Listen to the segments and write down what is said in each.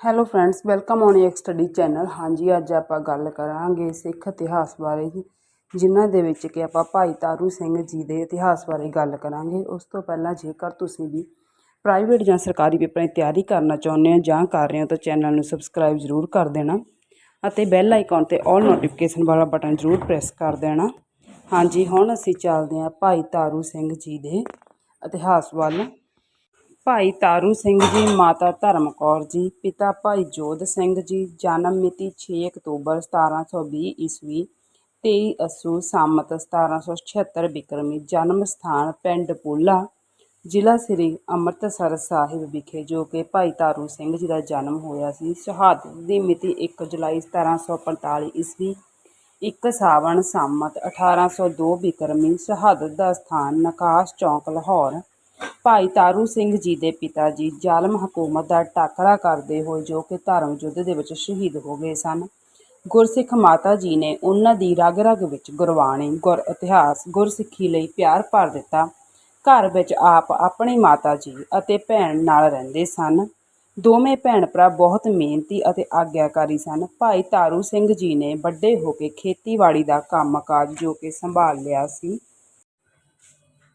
Hello friends welcome on ਇੱਕ study channel ਹਾਂਜੀ, ਅੱਜ ਆਪਾਂ ਗੱਲ ਕਰਾਂਗੇ ਸਿੱਖ ਇਤਿਹਾਸ ਬਾਰੇ ਜਿਨ੍ਹਾਂ ਦੇ ਵਿੱਚ ਕਿ ਆਪਾਂ ਭਾਈ ਤਾਰੂ ਸਿੰਘ ਜੀ ਦੇ ਇਤਿਹਾਸ ਬਾਰੇ ਗੱਲ ਕਰਾਂਗੇ। ਉਸ ਤੋਂ ਪਹਿਲਾਂ ਜੇਕਰ ਤੁਸੀਂ ਵੀ ਪ੍ਰਾਈਵੇਟ ਜਾਂ ਸਰਕਾਰੀ ਪੇਪਰਾਂ ਦੀ ਤਿਆਰੀ ਕਰਨਾ ਚਾਹੁੰਦੇ ਹੋ ਜਾਂ ਕਰ ਰਹੇ ਹੋ ਤਾਂ ਚੈਨਲ ਨੂੰ ਸਬਸਕ੍ਰਾਈਬ ਜ਼ਰੂਰ ਕਰ ਦੇਣਾ ਅਤੇ ਬੈਲ ਆਈਕਨ ਤੇ ਆਲ ਨੋਟੀਫਿਕੇਸ਼ਨ ਵਾਲਾ ਬਟਨ ਜ਼ਰੂਰ ਪ੍ਰੈਸ ਕਰ ਦੇਣਾ। ਹਾਂਜੀ, ਹੁਣ ਅਸੀਂ ਚੱਲਦੇ ਹਾਂ ਭਾਈ ਤਾਰੂ ਸਿੰਘ ਜੀ ਦੇ ਇਤਿਹਾਸ ਵੱਲ। ਭਾਈ ਤਾਰੂ ਸਿੰਘ ਜੀ, ਮਾਤਾ ਧਰਮ ਕੌਰ ਜੀ, ਪਿਤਾ ਭਾਈ ਜੋਧ ਸਿੰਘ ਜੀ, ਜਨਮ ਮਿਤੀ 6 ਅਕਤੂਬਰ 1720 ਈਸਵੀ 23 ਅਸੂ ਸੰਮਤ 1776 ਬਿਕਰਮੀ, ਜਨਮ ਸਥਾਨ ਪਿੰਡ ਪੂਲਾ, ਜ਼ਿਲ੍ਹਾ ਸ੍ਰੀ ਅੰਮ੍ਰਿਤਸਰ ਸਾਹਿਬ ਵਿਖੇ, ਜੋ ਕਿ ਭਾਈ ਤਾਰੂ ਸਿੰਘ ਜੀ ਦਾ ਜਨਮ ਹੋਇਆ ਸੀ, ਸ਼ਹਾਦਤ ਦੀ ਮਿਤੀ 1 ਜੁਲਾਈ 1745 ਈਸਵੀ 1 ਸਾਵਣ ਸੰਮਤ 1802 ਬਿਕਰਮੀ, ਸ਼ਹਾਦਤ ਦਾ ਸਥਾਨ ਨਕਾਸ਼ ਚੌਂਕ ਲਾਹੌਰ ਭਾਈ ਤਾਰੂ ਸਿੰਘ ਜੀ ਦੇ ਪਿਤਾ ਜੀ ਜ਼ਾਲਮ ਹਕੂਮਤ ਦਾ ਟਾਕਰਾ ਕਰਦੇ ਹੋਏ ਜੋ ਕਿ ਧਰਮ ਯੁੱਧ ਦੇ ਵਿੱਚ ਸ਼ਹੀਦ ਹੋ ਗਏ ਸਨ। ਗੁਰਸਿੱਖ ਮਾਤਾ ਜੀ ਨੇ ਉਹਨਾਂ ਦੀ ਰਗ ਰਗ ਵਿੱਚ ਗੁਰਬਾਣੀ, ਗੁਰ ਇਤਿਹਾਸ, ਗੁਰਸਿੱਖੀ ਲਈ ਪਿਆਰ ਭਰ ਦਿੱਤਾ। ਘਰ ਵਿੱਚ ਆਪ ਆਪਣੀ ਮਾਤਾ ਜੀ ਅਤੇ ਭੈਣ ਨਾਲ ਰਹਿੰਦੇ ਸਨ। ਦੋਵੇਂ ਭੈਣ ਭਰਾ ਬਹੁਤ ਮਿਹਨਤੀ ਅਤੇ ਆਗਿਆਕਾਰੀ ਸਨ। ਭਾਈ ਤਾਰੂ ਸਿੰਘ ਜੀ ਨੇ ਵੱਡੇ ਹੋ ਕੇ ਖੇਤੀਬਾੜੀ ਦਾ ਕੰਮਕਾਜ ਜੋ ਕਿ ਸੰਭਾਲ ਲਿਆ ਸੀ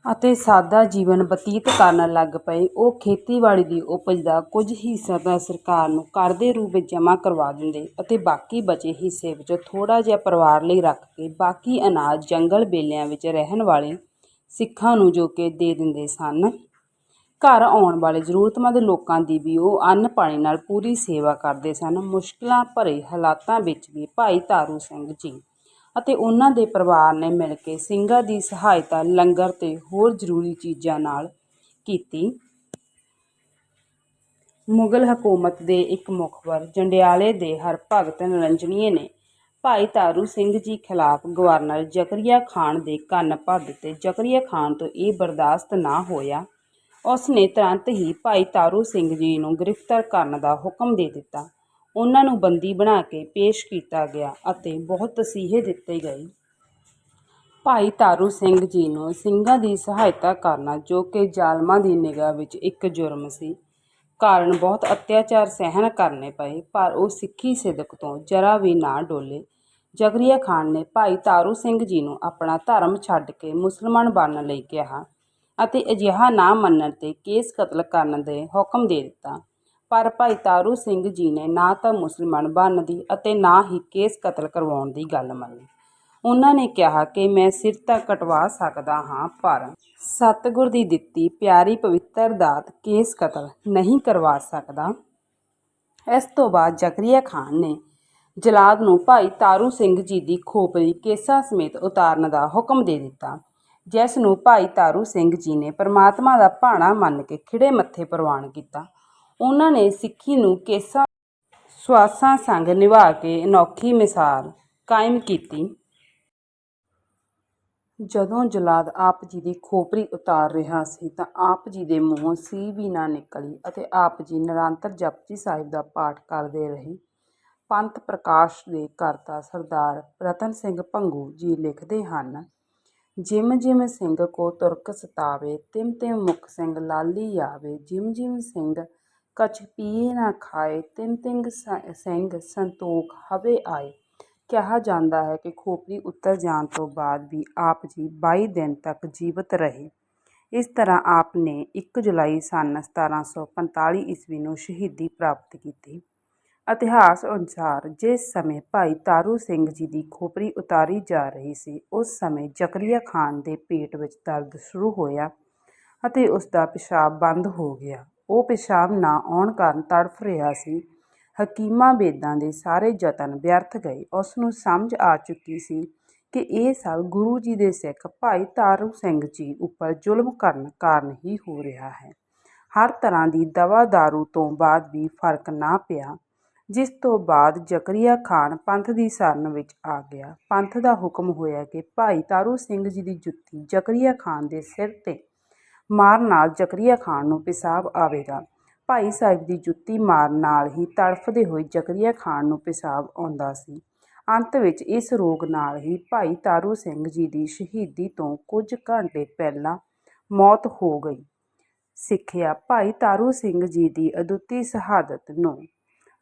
ਅਤੇ ਸਾਦਾ ਜੀਵਨ ਬਤੀਤ ਕਰਨ ਲੱਗ ਪਏ। ਉਹ ਖੇਤੀਬਾੜੀ ਦੀ ਉਪਜ ਦਾ ਕੁਝ ਹਿੱਸਾ ਤਾਂ ਸਰਕਾਰ ਨੂੰ ਕਰ ਦੇ ਰੂਪ ਵਿੱਚ ਜਮ੍ਹਾਂ ਕਰਵਾ ਦਿੰਦੇ ਅਤੇ ਬਾਕੀ ਬਚੇ ਹਿੱਸੇ ਵਿੱਚੋਂ ਥੋੜ੍ਹਾ ਜਿਹਾ ਪਰਿਵਾਰ ਲਈ ਰੱਖ ਕੇ ਬਾਕੀ ਅਨਾਜ ਜੰਗਲ ਬੇਲਿਆਂ ਵਿੱਚ ਰਹਿਣ ਵਾਲੇ ਸਿੱਖਾਂ ਨੂੰ ਜੋ ਕਿ ਦੇ ਦਿੰਦੇ ਸਨ। ਘਰ ਆਉਣ ਵਾਲੇ ਜ਼ਰੂਰਤਮੰਦ ਲੋਕਾਂ ਦੀ ਵੀ ਉਹ ਅੰਨ ਪਾਣੀ ਨਾਲ ਪੂਰੀ ਸੇਵਾ ਕਰਦੇ ਸਨ। ਮੁਸ਼ਕਲਾਂ ਭਰੇ ਹਾਲਾਤਾਂ ਵਿੱਚ ਵੀ ਭਾਈ ਤਾਰੂ ਸਿੰਘ ਜੀ ਅਤੇ ਉਹਨਾਂ ਦੇ ਪਰਿਵਾਰ ਨੇ ਮਿਲ ਕੇ ਸਿੰਘਾਂ ਦੀ ਸਹਾਇਤਾ ਲੰਗਰ ਅਤੇ ਹੋਰ ਜ਼ਰੂਰੀ ਚੀਜ਼ਾਂ ਨਾਲ ਕੀਤੀ। ਮੁਗਲ ਹਕੂਮਤ ਦੇ ਇੱਕ ਮੁਖਬਰ ਜੰਡਿਆਲੇ ਦੇ ਹਰਭਗਤ ਨਿਰੰਜਨੀਏ ਨੇ ਭਾਈ ਤਾਰੂ ਸਿੰਘ ਜੀ ਖਿਲਾਫ ਗਵਰਨਰ ਜ਼ਕਰੀਆ ਖਾਨ ਦੇ ਕੰਨ ਭਰ ਦਿੱਤੇ। ਜ਼ਕਰੀਆ ਖਾਨ ਤੋਂ ਇਹ ਬਰਦਾਸ਼ਤ ਨਾ ਹੋਇਆ ਉਸ ਨੇ ਤੁਰੰਤ ਹੀ ਭਾਈ ਤਾਰੂ ਸਿੰਘ ਜੀ ਨੂੰ ਗ੍ਰਿਫਤਾਰ ਕਰਨ ਦਾ ਹੁਕਮ ਦੇ ਦਿੱਤਾ। ਉਹਨਾਂ ਨੂੰ ਬੰਦੀ ਬਣਾ ਕੇ ਪੇਸ਼ ਕੀਤਾ ਗਿਆ ਅਤੇ ਬਹੁਤ ਤਸੀਹੇ ਦਿੱਤੇ ਗਏ। ਭਾਈ ਤਾਰੂ ਸਿੰਘ ਜੀ ਨੂੰ ਸਿੰਘਾਂ ਦੀ ਸਹਾਇਤਾ ਕਰਨਾ, ਜੋ ਕਿ ਜ਼ਾਲਮਾਂ ਦੀ ਨਿਗਾਹ ਵਿੱਚ ਇੱਕ ਜੁਰਮ ਸੀ, ਕਾਰਨ ਬਹੁਤ ਅਤਿਆਚਾਰ ਸਹਿਣ ਕਰਨੇ ਪਏ, ਪਰ ਉਹ ਸਿੱਖੀ ਸਿਦਕ ਤੋਂ ਜਰਾ ਵੀ ਨਾ ਡੋਲੇ। ਜਗਰੀਆ ਖਾਨ ਨੇ ਭਾਈ ਤਾਰੂ ਸਿੰਘ ਜੀ ਨੂੰ ਆਪਣਾ ਧਰਮ ਛੱਡ ਕੇ ਮੁਸਲਮਾਨ ਬਣਨ ਲਈ ਕਿਹਾ ਅਤੇ ਅਜਿਹਾ ਨਾ ਮੰਨਣ ਤੇ ਕੇਸ ਕਤਲ ਕਰਨ ਦੇ ਹੁਕਮ ਦੇ ਦਿੱਤਾ। ਪਰ ਭਾਈ ਤਾਰੂ ਸਿੰਘ ਜੀ ਨੇ ਨਾ ਤਾਂ ਮੁਸਲਮਾਨ ਬਣਨ ਦੀ ਅਤੇ ਨਾ ਹੀ ਕੇਸ ਕਤਲ ਕਰਵਾਉਣ ਦੀ ਗੱਲ ਮੰਨੀ। ਉਹਨਾਂ ਨੇ ਕਿਹਾ ਕਿ ਮੈਂ ਸਿਰ ਤਾਂ ਕਟਵਾ ਸਕਦਾ ਹਾਂ, ਪਰ ਸਤਿਗੁਰ ਦੀ ਦਿੱਤੀ ਪਿਆਰੀ ਪਵਿੱਤਰ ਦਾਤ ਕੇਸ ਕਤਲ ਨਹੀਂ ਕਰਵਾ ਸਕਦਾ। ਇਸ ਤੋਂ ਬਾਅਦ ਜ਼ਕਰੀਆ ਖਾਨ ਨੇ ਜਲਾਦ ਨੂੰ ਭਾਈ ਤਾਰੂ ਸਿੰਘ ਜੀ ਦੀ ਖੋਪਰੀ ਕੇਸਾਂ ਸਮੇਤ ਉਤਾਰਨ ਦਾ ਹੁਕਮ ਦੇ ਦਿੱਤਾ, ਜਿਸ ਨੂੰ ਭਾਈ ਤਾਰੂ ਸਿੰਘ ਜੀ ਨੇ ਪਰਮਾਤਮਾ ਦਾ ਭਾਣਾ ਮੰਨ ਕੇ ਖਿੜੇ ਮੱਥੇ ਪ੍ਰਵਾਨ ਕੀਤਾ। ਉਹਨਾਂ ਨੇ ਸਿੱਖੀ ਨੂੰ ਕੇਸਾਂ ਸਵਾਸਾਂ ਸੰਗ ਨਿਭਾ ਕੇ ਅਨੋਖੀ ਮਿਸਾਲ ਕਾਇਮ ਕੀਤੀ। ਜਦੋਂ ਜਲਾਦ ਆਪ ਜੀ ਦੀ ਖੋਪਰੀ ਉਤਾਰ ਰਿਹਾ ਸੀ ਤਾਂ ਆਪ ਜੀ ਦੇ ਮੂੰਹੋਂ ਸੀ ਵੀ ਨਾ ਨਿਕਲੀ ਅਤੇ ਆਪ ਜੀ ਨਿਰੰਤਰ ਜਪਜੀ ਸਾਹਿਬ ਦਾ ਪਾਠ ਕਰਦੇ ਰਹੇ। ਪੰਥ ਪ੍ਰਕਾਸ਼ ਦੇ ਕਰਤਾ ਸਰਦਾਰ ਰਤਨ ਸਿੰਘ ਭੰਗੂ ਜੀ ਲਿਖਦੇ ਹਨ, ਜਿਮ ਜਿਮ ਸਿੰਘ ਕੋ ਤੁਰਕ ਸਤਾਵੇ, ਤਿਮ ਤਿਮ ਮੁਖ ਸਿੰਘ ਲਾਲੀ ਆਵੇ, ਜਿਮ ਜਿਮ ਸਿੰਘ ਕਛ ਪੀਏ ਨਾ ਖਾਏ ਤਿਮ ਤਿੰਗ ਸਿੰਘ ਸੰਤੋਖ ਹਵੇ ਆਏ। ਕਿਹਾ ਜਾਂਦਾ ਹੈ ਕਿ ਖੋਪਰੀ ਉਤਰ ਜਾਣ ਤੋਂ ਬਾਅਦ ਵੀ ਆਪ ਜੀ ਬਾਈ ਦਿਨ ਤੱਕ ਜੀਵਤ ਰਹੇ। ਇਸ ਤਰ੍ਹਾਂ ਆਪ ਨੇ 1 ਜੁਲਾਈ ਸਨ 1745 ਈਸਵੀ ਨੂੰ ਸ਼ਹੀਦੀ ਪ੍ਰਾਪਤ ਕੀਤੀ। ਇਤਿਹਾਸ ਅਨੁਸਾਰ ਜਿਸ ਸਮੇਂ ਭਾਈ ਤਾਰੂ ਸਿੰਘ ਜੀ ਦੀ ਖੋਪੜੀ ਉਤਾਰੀ ਜਾ ਰਹੀ ਸੀ, ਉਸ ਸਮੇਂ ਜ਼ਕਰੀਆ ਖਾਨ ਦੇ ਪੇਟ ਵਿੱਚ ਦਰਦ ਸ਼ੁਰੂ ਹੋਇਆ ਅਤੇ ਉਸ ਦਾ ਪਿਸ਼ਾਬ ਬੰਦ ਹੋ ਗਿਆ। ਉਹ ਪਿਸ਼ਾਬ ਨਾ ਆਉਣ ਕਾਰਨ ਤੜਫ ਰਿਹਾ ਸੀ। ਹਕੀਮਾਂ ਬੇਦਾਂ ਦੇ ਸਾਰੇ ਯਤਨ ਵਿਅਰਥ ਗਏ। ਉਸ ਨੂੰ ਸਮਝ ਆ ਚੁੱਕੀ ਸੀ ਕਿ ਇਹ ਸਭ ਗੁਰੂ ਜੀ ਦੇ ਸਿੱਖ ਭਾਈ ਤਾਰੂ ਸਿੰਘ ਜੀ ਉੱਪਰ ਜ਼ੁਲਮ ਕਰਨ ਕਾਰਨ ਹੀ ਹੋ ਰਿਹਾ ਹੈ। ਹਰ ਤਰ੍ਹਾਂ ਦੀ ਦਵਾ ਦਾਰੂ ਤੋਂ ਬਾਅਦ ਵੀ ਫ਼ਰਕ ਨਾ ਪਿਆ, ਜਿਸ ਤੋਂ ਬਾਅਦ ਜ਼ਕਰੀਆ ਖਾਨ ਪੰਥ ਦੀ ਸ਼ਰਨ ਵਿੱਚ ਆ ਗਿਆ। ਪੰਥ ਦਾ ਹੁਕਮ ਹੋਇਆ ਕਿ ਭਾਈ ਤਾਰੂ ਸਿੰਘ ਜੀ ਦੀ ਜੁੱਤੀ ਜ਼ਕਰੀਆ ਖਾਨ ਦੇ ਸਿਰ ਤੇ ਮਾਰਨ ਨਾਲ ਜ਼ਕਰੀਆ ਖਾਨ ਨੂੰ ਪਿਸ਼ਾਬ ਆਵੇਗਾ। ਭਾਈ ਸਾਹਿਬ ਦੀ ਜੁੱਤੀ ਮਾਰਨ ਨਾਲ ਹੀ ਤੜਫਦੇ ਹੋਏ ਜ਼ਕਰੀਆ ਖਾਨ ਨੂੰ ਪਿਸ਼ਾਬ ਆਉਂਦਾ ਸੀ। ਅੰਤ ਵਿੱਚ ਇਸ ਰੋਗ ਨਾਲ ਹੀ ਭਾਈ ਤਾਰੂ ਸਿੰਘ ਜੀ ਦੀ ਸ਼ਹੀਦੀ ਤੋਂ ਕੁਝ ਘੰਟੇ ਪਹਿਲਾਂ ਮੌਤ ਹੋ ਗਈ। ਸਿੱਖਿਆ ਭਾਈ ਤਾਰੂ ਸਿੰਘ ਜੀ ਦੀ ਅਦੁੱਤੀ ਸ਼ਹਾਦਤ ਨੂੰ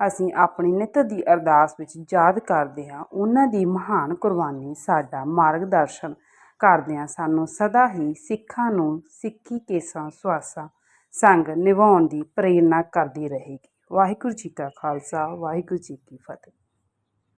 ਅਸੀਂ ਆਪਣੀ ਨਿੱਤ ਦੀ ਅਰਦਾਸ ਵਿੱਚ ਯਾਦ ਕਰਦੇ ਹਾਂ। ਉਹਨਾਂ ਦੀ ਮਹਾਨ ਕੁਰਬਾਨੀ ਸਾਡਾ ਮਾਰਗਦਰਸ਼ਨ ਕਰਦਿਆਂ ਸਾਨੂੰ ਸਦਾ ਹੀ ਸਿੱਖਾਂ ਨੂੰ ਸਿੱਖੀ ਕੇਸਾਂ ਸੁਆਸਾਂ ਸੰਗ ਨਿਭਾਉਣ ਦੀ ਪ੍ਰੇਰਨਾ ਕਰਦੀ ਰਹੇਗੀ। ਵਾਹਿਗੁਰੂ ਜੀ ਕਾ ਖਾਲਸਾ, ਵਾਹਿਗੁਰੂ ਜੀ ਕੀ ਫਤਿਹ।